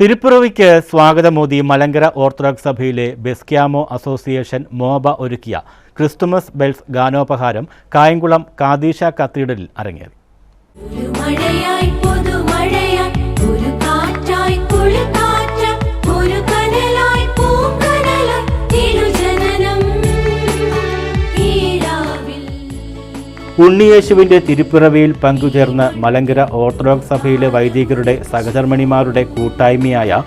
തിരുപ്പിറവിക്ക് സ്വാഗതമോദി Malankara orthodox സഭയിലെ ബെസ്ക്യാമോ association മോബ ഒരുക്കിയ ക്രിസ്തുമസ് ബെൽസ് ഗാനോപഹാരം കായംകുളം കാതീഷ കത്തീഡ്രലിൽ അരങ്ങേറി. ഉണ്ണിയേശുവിന്റെ തിരുപ്പിറവിയിൽ പങ്കുചേർന്ന മലങ്കര ഓർത്തഡോക്സ് സഭയിലെ വൈദികരുടെ സഹധർമ്മിണിമാരുടെ കൂട്ടായ്മയായ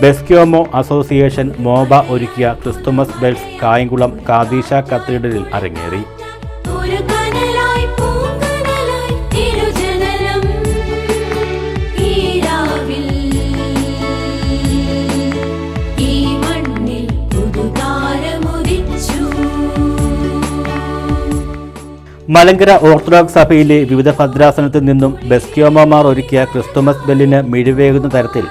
ബെസ്ക്യോമോ അസോസിയേഷൻ മോബ ഒരുക്കിയ ക്രിസ്തുമസ് ബെൽസ് കായംകുളം കാദീശ കത്തീഡ്രലിൽ അരങ്ങേറി. മലങ്കര ഓർത്തഡോക്സ് സഭയിലെ വിവിധ ഭദ്രാസനത്തിൽ നിന്നും ബെസ്ക്യോമമാർ ഒരുക്കിയ ക്രിസ്തുമസ് ബെല്ലിന് മിഴിവേകുന്ന തരത്തിൽ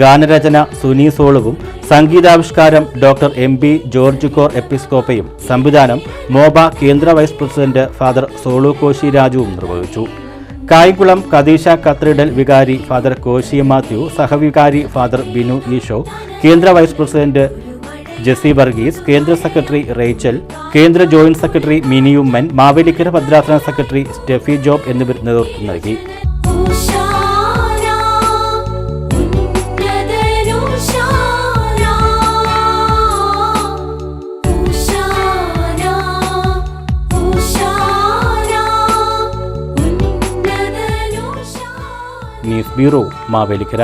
ഗാനരചന സുനി സോളുവും സംഗീതാവിഷ്കാരം doctor M B George Cor എപ്പിസ്കോപ്പയും സംവിധാനം മോബ കേന്ദ്ര vice president father Solu Koshy രാജുവും നിർവഹിച്ചു. കായ്കുളം കദീഷ കത്രിഡൽ വികാരി ഫാദർ കോശി മാത്യു സഹവികാരി ഫാദർ ബിനു ഈശോ കേന്ദ്ര വൈസ് പ്രസിഡന്റ് ജെസി വർഗീസ് കേന്ദ്ര സെക്രട്ടറി റേച്ചൽ കേന്ദ്ര ജോയിന്റ് സെക്രട്ടറി മിനിയുമ്മൻ മാവേലിക്കര ഭദ്രാസന സെക്രട്ടറി സ്റ്റെഫി ജോബ് എന്നിവർ നേതൃത്വം നൽകി. News bureau Mavelikkara.